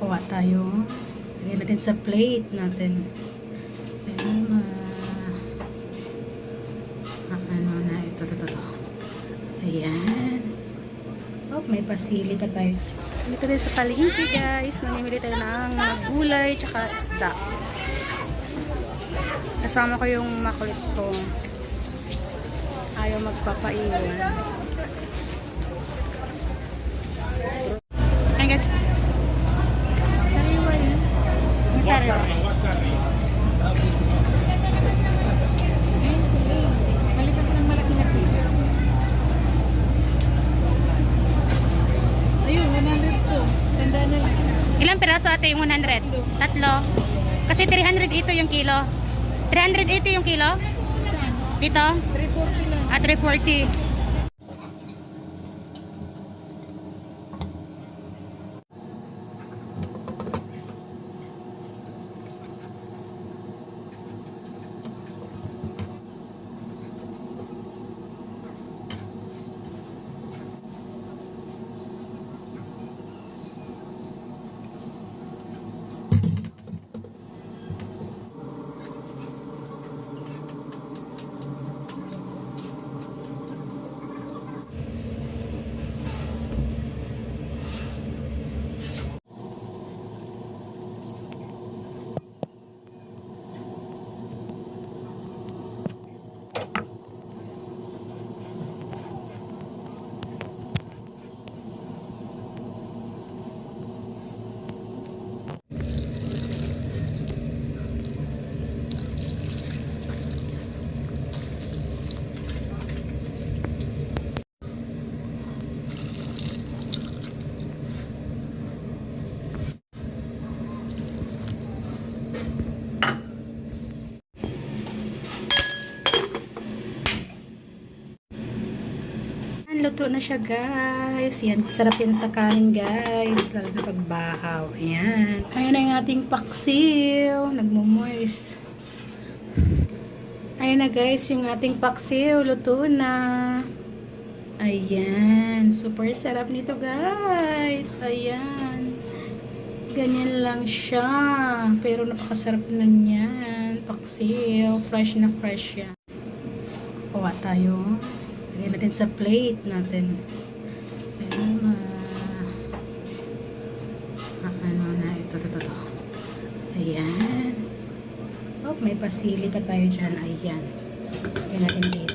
Kuha tayo. Lagyan natin sa plate natin. Ayan, ah, ah, ano na, ito, ito, ito. Ayan. Oh, may pasili pa tayo. Dito rin sa palengke, guys. Namimili tayo ng mga gulay, tsaka isda. Kasama ko yung makulit ko. Ayaw magpapaiwan. Na pila. Ayun, 100 po. Tanda na lang. Ilang piraso ate yung 100? Tatlo. Kasi 300 ito yung kilo. 380 yung kilo? Dito? 340 lang. At 340. Luto na siya guys. Yan, sarap yan sa kanin guys. Lalo na pagbahaw. Ayan. Ayan na yung ating paksiw. Nagmumoist. Ayan na guys, yung ating paksiw. Luto na. Ayan. Super sarap nito guys. Ayan. Ganyan lang siya. Pero napakasarap na niyan. Paksiw. Fresh na fresh yan. Kuha tayo. Lagyan natin sa plate natin. Ayan, ah, ah, ano na, ito, ito, ito. Ayan. Oh, may pasili pa tayo dyan. Ayan. Lagyan natin dito.